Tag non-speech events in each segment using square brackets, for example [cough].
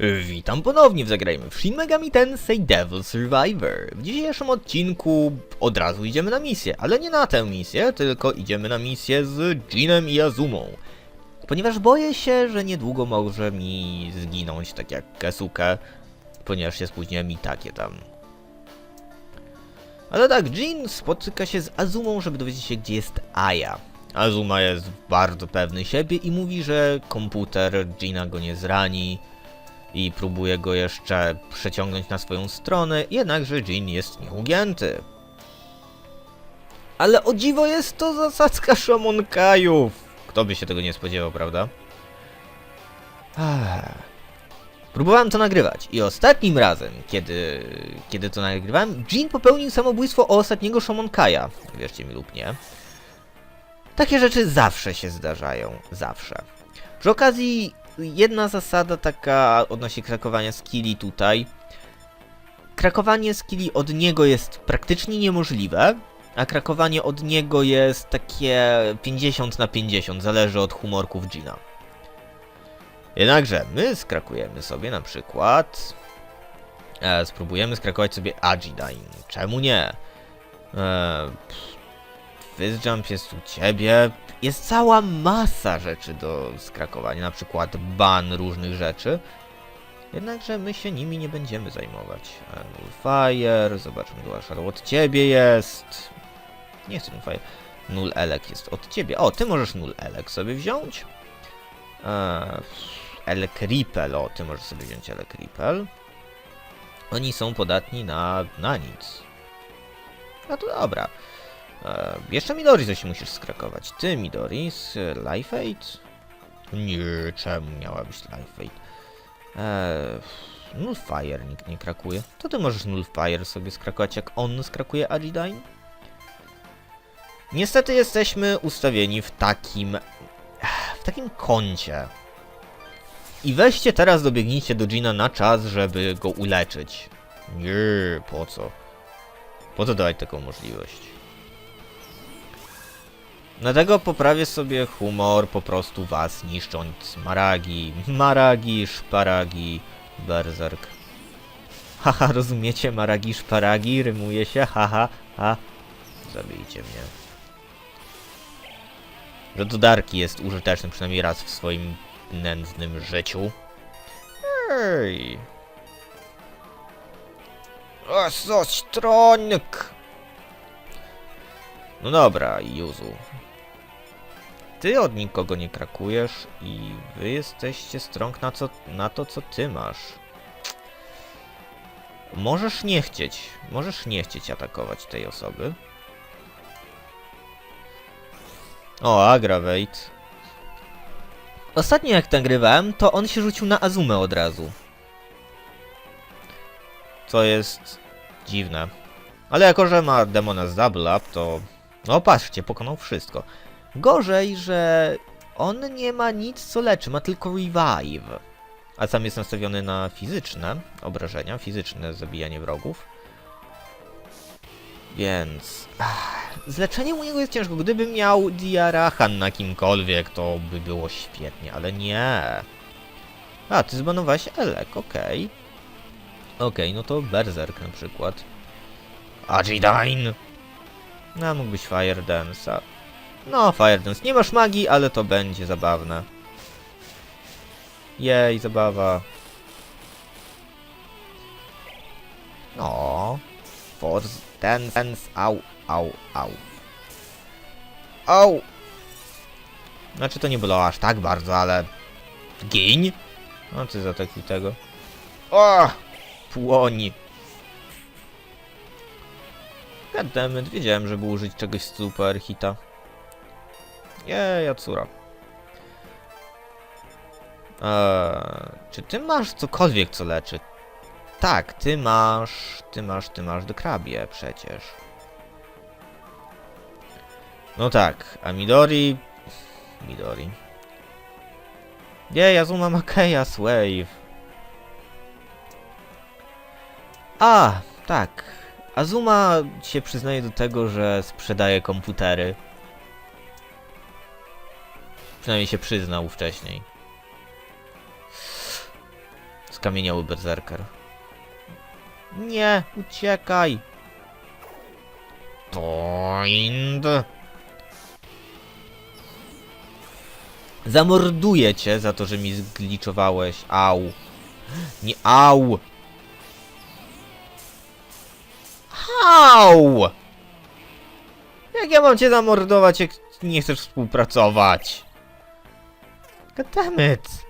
Witam ponownie w Zagrajmy w Shin Megami Tensei Devil Survivor. W dzisiejszym odcinku od razu idziemy na misję, ale nie na tę misję, tylko idziemy na misję z Jinem i Azumą. Ponieważ boję się, że niedługo może mi zginąć, tak jak Kesuke, ponieważ się spóźniłem i takie tam. Ale tak, Jin spotyka się z Azumą, żeby dowiedzieć się, gdzie jest Aya. Azuma jest bardzo pewny siebie i mówi, że komputer Gina go nie zrani i próbuje go jeszcze przeciągnąć na swoją stronę, jednakże Jin jest nieugięty. Ale o dziwo jest to zasadzka szamonkajów! Kto by się tego nie spodziewał, prawda? Ach. Próbowałem to nagrywać i ostatnim razem, kiedy, kiedy to nagrywałem, Jin popełnił samobójstwo o ostatniego Shamonkaja. Wierzcie mi lub nie. Takie rzeczy zawsze się zdarzają. Zawsze. Przy okazji, jedna zasada taka odnośnie krakowania skilli tutaj. Krakowanie skilli od niego jest praktycznie niemożliwe, a krakowanie od niego jest takie 50 na 50, zależy od humorków Gina. Jednakże my skrakujemy sobie na przykład. E, spróbujemy skrakować sobie Agidyne. Czemu nie? E, Fizz Jump jest u ciebie. Jest cała masa rzeczy do skrakowania, na przykład ban różnych rzeczy. Jednakże my się nimi nie będziemy zajmować. E, Null Fire, zobaczmy, Dual od ciebie jest. Nie chcę Null Fire. Null Elek jest od ciebie. O, ty możesz Null Elek sobie wziąć. Eee, Elek Ripel, o, ty możesz sobie wziąć Elek Ripel. Oni są podatni na, na nic. No to dobra. Jeszcze Midori coś musisz skrakować. Ty, Midori, z Life Aid? Nie, czemu miała być Life Aid? E, Nullfire nikt nie krakuje. To ty możesz Nullfire sobie skrakować, jak on skrakuje Agidyne? Niestety jesteśmy ustawieni w takim... w takim kącie. I weźcie teraz dobiegnijcie do Gina na czas, żeby go uleczyć. Nie, po co? Po co dawać taką możliwość? Dlatego poprawię sobie humor po prostu was niszcząc maragi, maragi, szparagi, berserk. [laughs] Haha, rozumiecie? Maragi, szparagi, rymuje się, haha, ha. Zabijcie mnie. Że do Darki jest użyteczny przynajmniej raz w swoim nędznym życiu. Ej. O, coś tronik! No dobra, Juzu. Ty od nikogo nie krakujesz i wy jesteście strąg na, co, na to, co ty masz. Możesz nie chcieć, możesz nie chcieć atakować tej osoby. O, Aggravate. Ostatnio jak nagrywałem, to on się rzucił na Azumę od razu. Co jest dziwne. Ale jako, że ma demona z Double Up, to... No patrzcie, pokonał wszystko. Gorzej, że on nie ma nic co leczy, ma tylko revive. A sam jest nastawiony na fizyczne obrażenia, fizyczne zabijanie wrogów. Więc... Ach, z leczeniem u niego jest ciężko. Gdyby miał Diarahan na kimkolwiek, to by było świetnie, ale nie. A, ty zbanowałeś Elek, okej. Okej, no to Berserk na przykład. Agidyne! No, mógłbyś Fire Dance'a. No, Fire Dance. Nie masz magii, ale to będzie zabawne. Jej, zabawa. No. Force Dance, au, au, au. Au! Znaczy to nie było aż tak bardzo, ale... Giń! No ty za taki tego. O! Płoni! Goddammit, wiedziałem, żeby użyć czegoś super hita. Jej, Yatsura. Eee, czy ty masz cokolwiek, co leczy? Tak, ty masz, ty masz, ty masz do krabie przecież. No tak, a Midori... Midori... Nie, Azuma ma Chaos Wave. A, tak. Azuma się przyznaje do tego, że sprzedaje komputery. Przynajmniej się przyznał wcześniej. Skamieniały berserker. Nie, uciekaj! Toind! Zamorduję cię za to, że mi zgliczowałeś. Au. Nie au! Au! Jak ja mam cię zamordować, jak nie chcesz współpracować? Goddammit!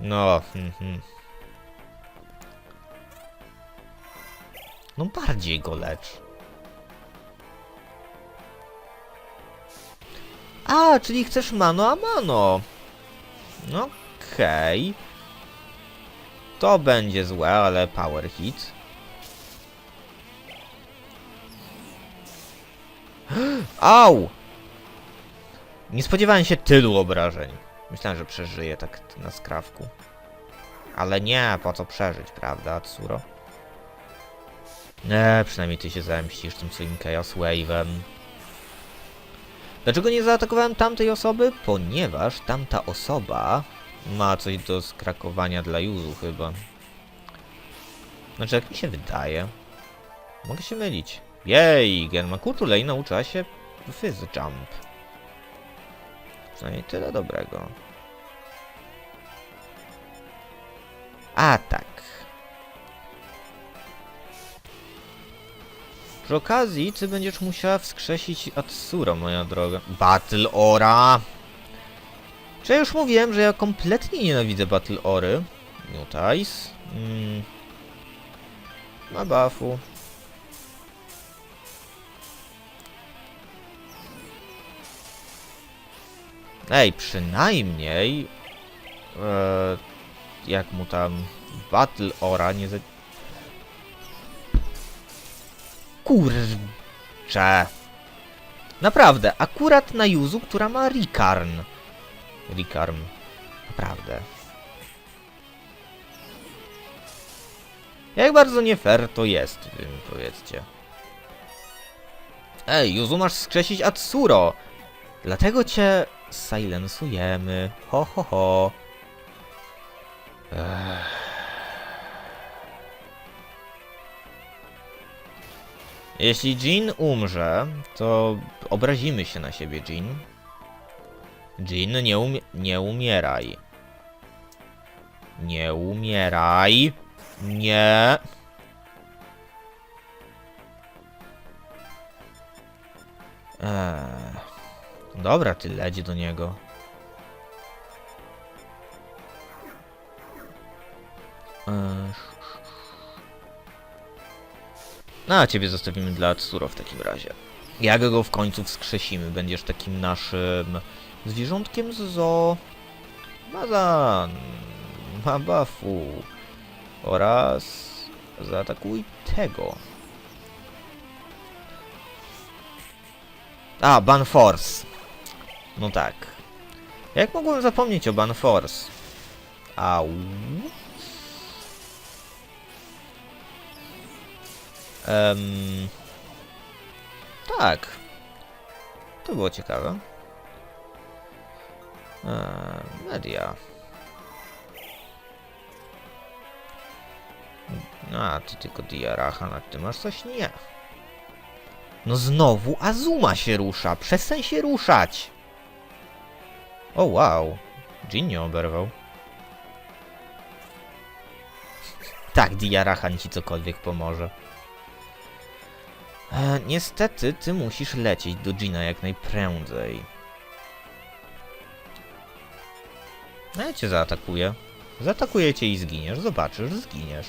No, mhm. No bardziej go lecz. A, czyli chcesz mano a mano. No okej. To będzie złe, ale power hit. [gasps] Au! Nie spodziewałem się tylu obrażeń. Myślałem, że przeżyję tak na skrawku. Ale nie, po co przeżyć, prawda, Tsuro? Nie, przynajmniej ty się zemścisz tym swoim Chaos Wave'em. Dlaczego nie zaatakowałem tamtej osoby? Ponieważ tamta osoba ma coś do skrakowania dla Yuzu chyba. Znaczy, jak mi się wydaje. Mogę się mylić. Jej, Genmaku Lei nauczyła się Fizz Jump. Przynajmniej tyle dobrego. A tak. Przy okazji, ty będziesz musiała wskrzesić Atsuro, moja droga. Battle Ora! Czy ja już mówiłem, że ja kompletnie nienawidzę Battle Ory? Mutais. Mm. Na buffu. Ej, przynajmniej... E, jak mu tam... Battle Ora nie za... Kurczę. Naprawdę, akurat na Yuzu, która ma Rikarn. Rikarm. Naprawdę. Jak bardzo nie fair to jest, wy mi powiedzcie. Ej, Yuzu masz skrzesić Atsuro. Dlatego cię silensujemy. Ho, ho, ho. Jeśli Jin umrze, to obrazimy się na siebie, Jin. Jin, nie, umie nie umieraj. Nie umieraj. Nie. Eee. Dobra, ty leć do niego. Eee. No, a ciebie zostawimy dla Tsuro w takim razie. Jak go w końcu wskrzesimy? Będziesz takim naszym zwierzątkiem z zoo. Mazan, Mabafu oraz zaatakuj tego. A, Banforce. No tak. Jak mogłem zapomnieć o Banforce? Au. Em, tak. To było ciekawe. Eee, media. A ty tylko Diarahan, a ty masz coś? Nie. No znowu Azuma się rusza. Przestań się ruszać. O wow. Jin nie oberwał. Tak, Diarahan ci cokolwiek pomoże. E, niestety, ty musisz lecieć do Gina jak najprędzej. No ja cię zaatakuję. Zaatakuję cię i zginiesz. Zobaczysz, zginiesz.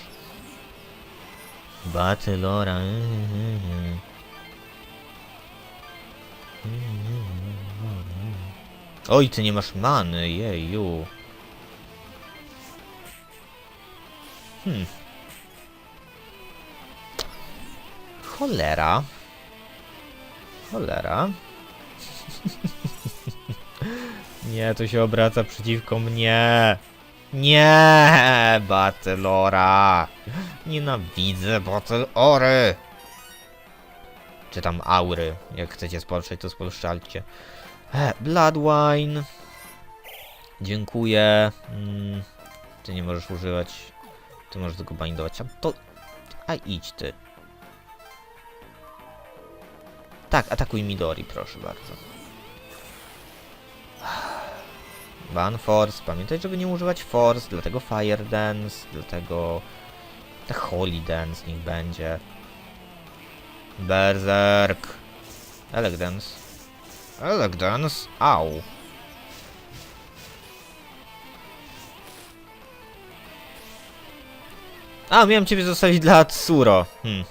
Battlora. Oj, ty nie masz many, jeju. Hmm. Cholera. Cholera. [laughs] Nie, to się obraca przeciwko mnie. Nie, Battlora. Nienawidzę Battle-Ory. Czy tam aury. Jak chcecie spolszczać, to spolszczalcie. E, Bloodwine. Dziękuję. Mm, ty nie możesz używać. Ty możesz tylko bindować. A to... A idź ty. Tak, atakuj Midori, proszę bardzo. Ban Force. Pamiętaj, żeby nie używać Force, dlatego Fire Dance, dlatego... The Holy Dance niech będzie. Berserk. Elegdance. Elegdance. Au. A, miałem ciebie zostawić dla Tsuro. Hmm.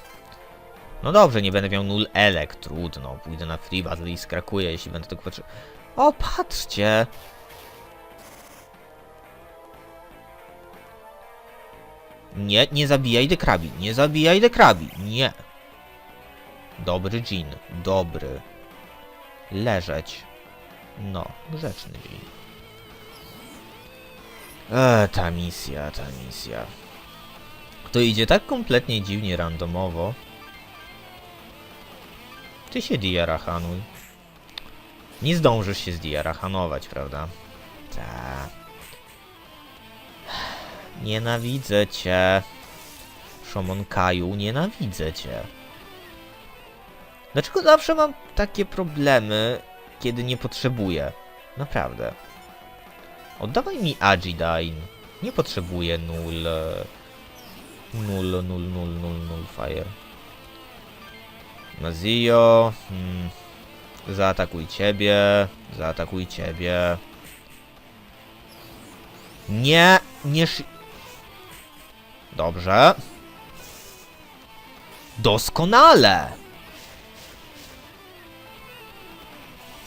No dobrze, nie będę miał nul elek, trudno. Pójdę na free battle i skrakuję, jeśli będę tego potrzebował. O, patrzcie! Nie, nie zabijaj dekrabi, nie zabijaj dekrabi, nie. Dobry dżin, dobry. Leżeć. No, grzeczny dżin. Eee, ta misja, ta misja. To idzie tak kompletnie dziwnie randomowo. Ty się Diara hanuj. Nie zdążysz się z Diara hanować, prawda? Ta. Nienawidzę cię. Szomon Kaju, nienawidzę cię. Dlaczego zawsze mam takie problemy, kiedy nie potrzebuję? Naprawdę. Oddawaj mi Agidine. Nie potrzebuję nul... e, Nul, nul, nul, nul, nul fire. Mazio. Hmm. Zaatakuj ciebie. Zaatakuj ciebie. Nie, nie. Dobrze. Doskonale!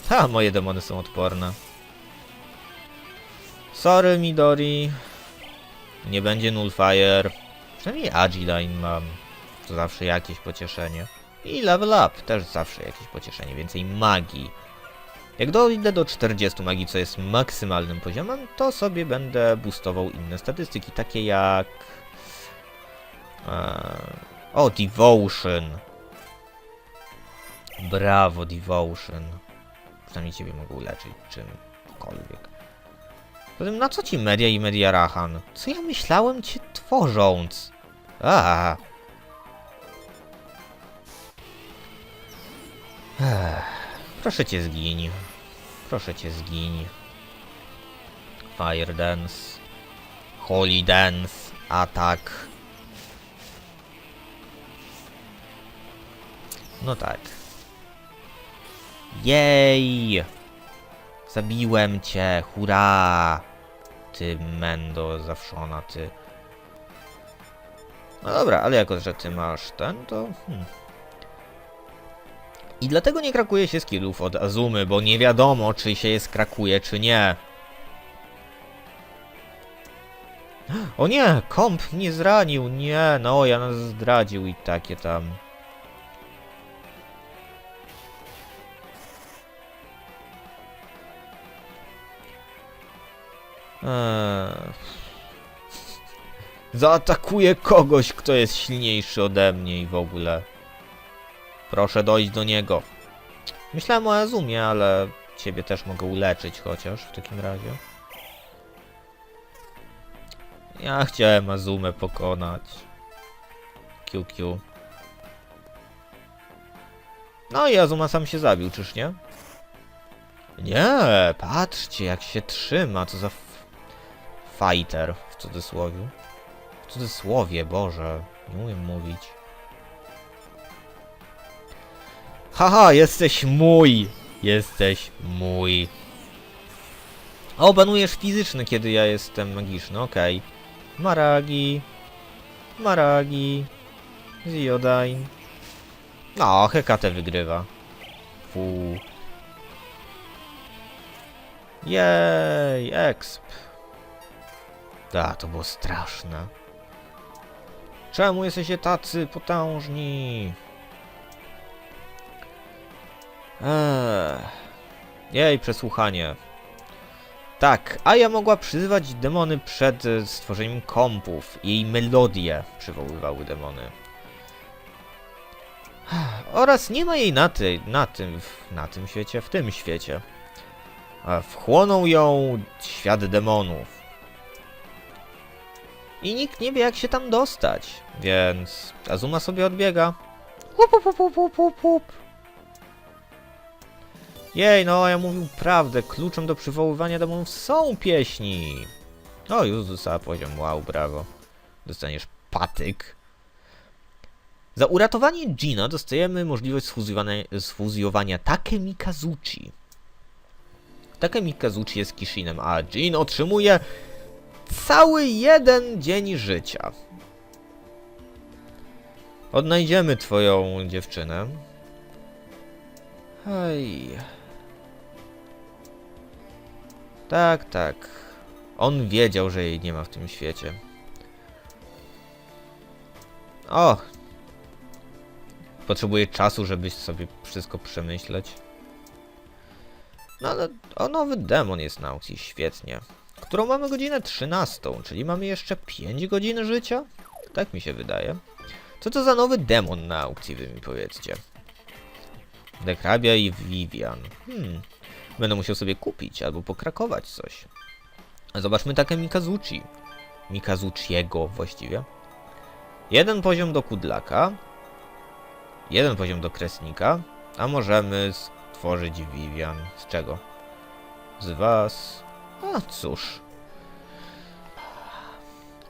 Ha, moje demony są odporne. Sorry, Midori. Nie będzie Nullfire. Przynajmniej Agidine mam. To zawsze jakieś pocieszenie. I level up też zawsze jakieś pocieszenie. Więcej magii. Jak dojdę do 40 magii, co jest maksymalnym poziomem, to sobie będę boostował inne statystyki, takie jak... Eee, o, Devotion. Brawo, Devotion. Przynajmniej ciebie mogę uleczyć czymkolwiek. Poza tym, na co ci media i media Rahan? Co ja myślałem cię tworząc? A. Proszę cię zgiń. Proszę cię zgiń. Fire Dance. Holy Dance. Atak. No tak. Jej! Zabiłem cię, hurra! Ty mendo zawszona, ty. No dobra, ale jako, że ty masz ten, to... Hmm. I dlatego nie krakuje się skillów od Azumy, bo nie wiadomo, czy się je skrakuje, czy nie. [gasps] O nie, komp mnie zranił, nie, no ja nas zdradził i takie tam. Zaatakuję kogoś, kto jest silniejszy ode mnie i w ogóle. Proszę dojść do niego. Myślałem o Azumie, ale ciebie też mogę uleczyć chociaż w takim razie. Ja chciałem Azumę pokonać. QQ. No i Azuma sam się zabił, czyż nie? Nie, patrzcie jak się trzyma, co za fighter w cudzysłowie. W cudzysłowie, Boże, nie umiem mówić. Haha, jesteś mój! Jesteś mój. O, banujesz fizyczny, kiedy ja jestem magiczny, okej. Maragi. Maragi. Ziodain. No, Hekate wygrywa. Fu. Jej, exp. Da, to było straszne. Czemu jesteście tacy potężni? Eee. Jej, przesłuchanie. Tak, Aja mogła przyzywać demony przed e, stworzeniem kompów. Jej melodie przywoływały demony. Oraz nie ma jej na, ty, na tym, na tym świecie, w tym świecie. a wchłonął ją świat demonów. I nikt nie wie, jak się tam dostać, więc Azuma sobie odbiega. Łup, łup, łup, łup, łup, łup. Jej, no, ja mówił prawdę. Kluczem do przywoływania demonów są pieśni. O, już dostała poziom. Wow, brawo. Dostaniesz patyk. Za uratowanie Gina dostajemy możliwość sfuzjowania, sfuzjowania Takemi Kazuchi. Takemi Kazuchi jest Kishinem, a Jin otrzymuje cały jeden dzień życia. Odnajdziemy twoją dziewczynę. Hej. Tak, tak. On wiedział, że jej nie ma w tym świecie. O! Potrzebuję czasu, żeby sobie wszystko przemyśleć. No ale o nowy demon jest na aukcji, świetnie. Którą mamy godzinę 13, czyli mamy jeszcze 5 godzin życia? Tak mi się wydaje. Co to za nowy demon na aukcji, wy mi powiedzcie. Dekrabia i Vivian. Hmm. Będę musiał sobie kupić albo pokrakować coś. Zobaczmy takie Mikazuchi. Mikazuchiego właściwie. Jeden poziom do Kudlaka. Jeden poziom do Kresnika. A możemy stworzyć Vivian. Z czego? Z was. A cóż.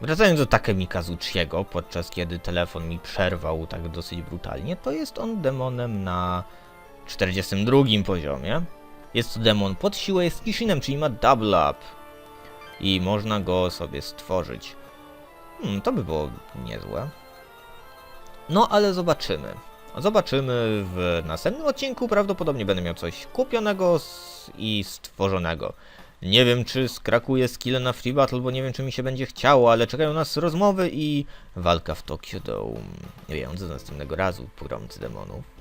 Wracając do Takemika Zuchiego, podczas kiedy telefon mi przerwał tak dosyć brutalnie, to jest on demonem na 42 poziomie. Jest to demon pod siłę, jest Kishinem, czyli ma double up. I można go sobie stworzyć. Hmm, to by było niezłe. No, ale zobaczymy. Zobaczymy w następnym odcinku. Prawdopodobnie będę miał coś kupionego i stworzonego. Nie wiem, czy skrakuję skille na Free Battle, bo nie wiem, czy mi się będzie chciało, ale czekają nas rozmowy i walka w Tokyo Dome. Nie wiem, do następnego razu, pogromcy demonów.